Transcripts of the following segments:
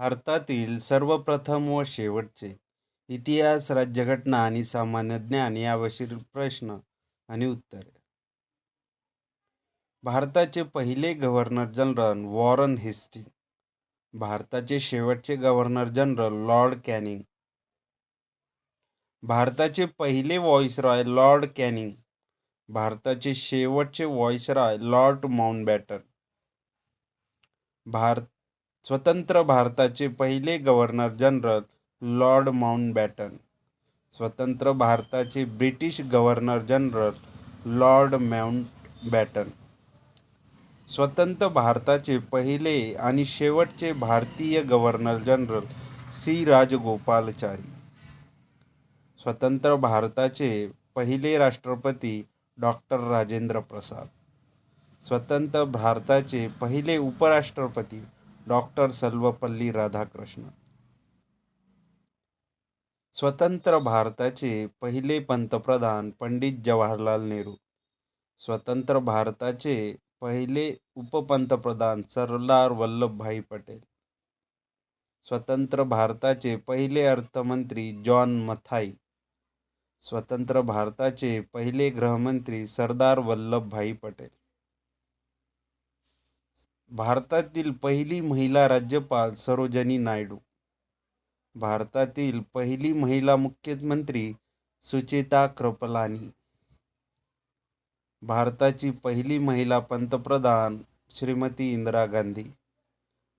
भारतातील सर्वप्रथम व शेवटचे इतिहास राज्यघटना आणि सामान्य ज्ञान यावरील प्रश्न आणि उत्तरे. भारताचे पहिले गव्हर्नर जनरल वॉरन हेस्टिंग भारताचे शेवटचे गव्हर्नर जनरल लॉर्ड कॅनिंग भारताचे पहिले व्हॉइसरॉय लॉर्ड कॅनिंग भारताचे शेवटचे व्हॉइसरॉय लॉर्ड माउंटबॅटन भारत स्वतंत्र भारताचे पहिले गव्हर्नर जनरल लॉर्ड माउंटबॅटन स्वतंत्र भारताचे British governor general Lord Mountbatten. स्वतंत्र भारताचे पहिले आणि शेवटचे भारतीय गव्हर्नर जनरल सी. राजगोपालाचारी. स्वतंत्र भारताचे पहिले राष्ट्रपती डॉक्टर राजेंद्र प्रसाद. स्वतंत्र भारताचे पहिले उपराष्ट्रपती डॉक्टर सर्वपल्ली राधाकृष्ण. स्वतंत्र भारताचे पहिले पंतप्रधान पंडित जवाहरलाल नेहरू. स्वतंत्र भारताचे पहिले उपपंतप्रधान सरदार वल्लभभाई पटेल. स्वतंत्र भारताचे पहिले अर्थमंत्री जॉन मथाई. स्वतंत्र भारताचे पहिले गृहमंत्री सरदार वल्लभभाई पटेल. भारतातील पहिली महिला राज्यपाल सरोजनी नायडू. भारतातील पहिली महिला मुख्यमंत्री सुचेता कृपलानी. भारताची पहिली महिला पंतप्रधान श्रीमती इंदिरा गांधी.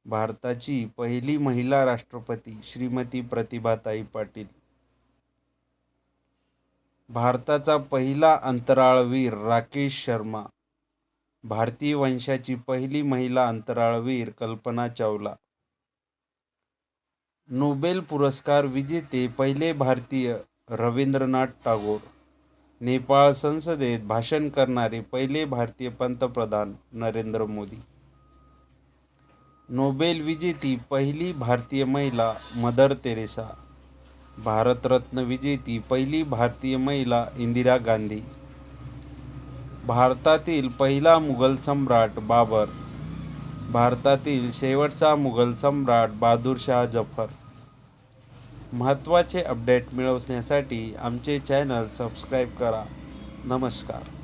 भारताची पहिली महिला राष्ट्रपती श्रीमती प्रतिभाताई पाटील. भारताचा पहिला अंतराळवीर राकेश शर्मा. भारतीय वंशाची पहिली महिला अंतराळवीर कल्पना चावला. नोबेल पुरस्कार विजेते पहिले भारतीय रवींद्रनाथ टागोर. नेपाळ संसदेत भाषण करणारे पहिले भारतीय पंतप्रधान नरेंद्र मोदी. नोबेल विजेती पहिली भारतीय महिला मदर तेरेसा भारतरत्न विजेती पहिली भारतीय महिला इंदिरा गांधी. भारतातील पहिला मुघल सम्राट बाबर भारतातील शेवटचा मुघल सम्राट बहादूरशाह जफर. महत्त्वाचे अपडेट मिळवण्यासाठी आमचे चॅनल सबस्क्राईब करा. नमस्कार.